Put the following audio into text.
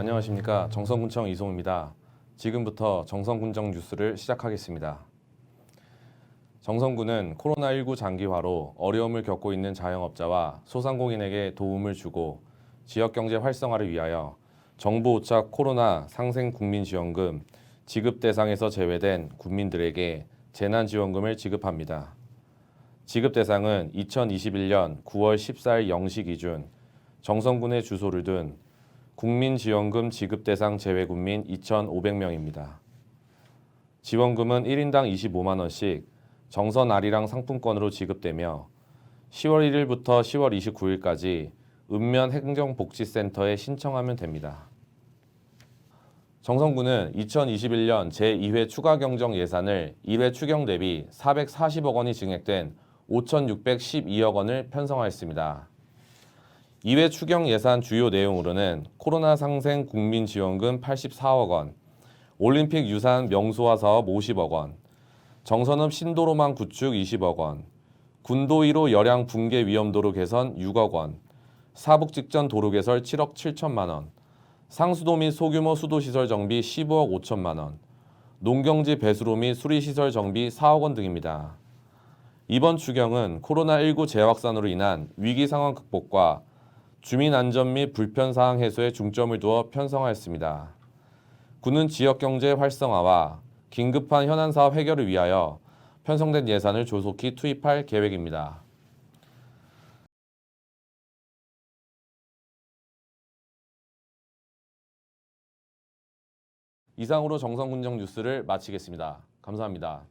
안녕하십니까 정성군청 이송입니다. 지금부터 정성군청 뉴스를 시작하겠습니다. 정성군은 코로나19 장기화로 어려움을 겪고 있는 자영업자와 소상공인에게 도움을 주고 지역 경제 활성화를 위하여 정부 오착 코로나 상생 국민 지원금 지급 대상에서 제외된 국민들에게 재난 지원금을 지급합니다. 지급 대상은 2021년 9월 14일 0시 기준 정성군의 주소를 둔 국민지원금 지급 대상 제외 국민 2,500명입니다. 지원금은 1인당 25만 원씩 정선 아리랑 상품권으로 지급되며 10월 1일부터 10월 29일까지 읍면 행정복지센터에 신청하면 됩니다. 정성군은 2021년 제2회 추가 경정 예산을 1회 추경 대비 440억 원이 증액된 5,612억 원을 편성하였습니다. 2회 추경 예산 주요 내용으로는 코로나 상생 국민 지원금 84억 원, 올림픽 유산 명소화 사업 50억 원, 정선읍 신도로망 구축 20억 원, 군도 1호 열양 붕괴 위험도로 개선 6억 원, 사북 직전 도로 개설 7억 7천만 원, 상수도 및 소규모 수도시설 정비 15억 5천만 원, 농경지 배수로 및 수리시설 정비 4억 원 등입니다. 이번 추경은 코로나19 재확산으로 인한 위기 상황 극복과 주민 안전 및 불편 사항 해소에 중점을 두어 편성하였습니다. 군은 지역 경제 활성화와 긴급한 현안 사업 해결을 위하여 편성된 예산을 조속히 투입할 계획입니다. 이상으로 정성군정 뉴스를 마치겠습니다. 감사합니다.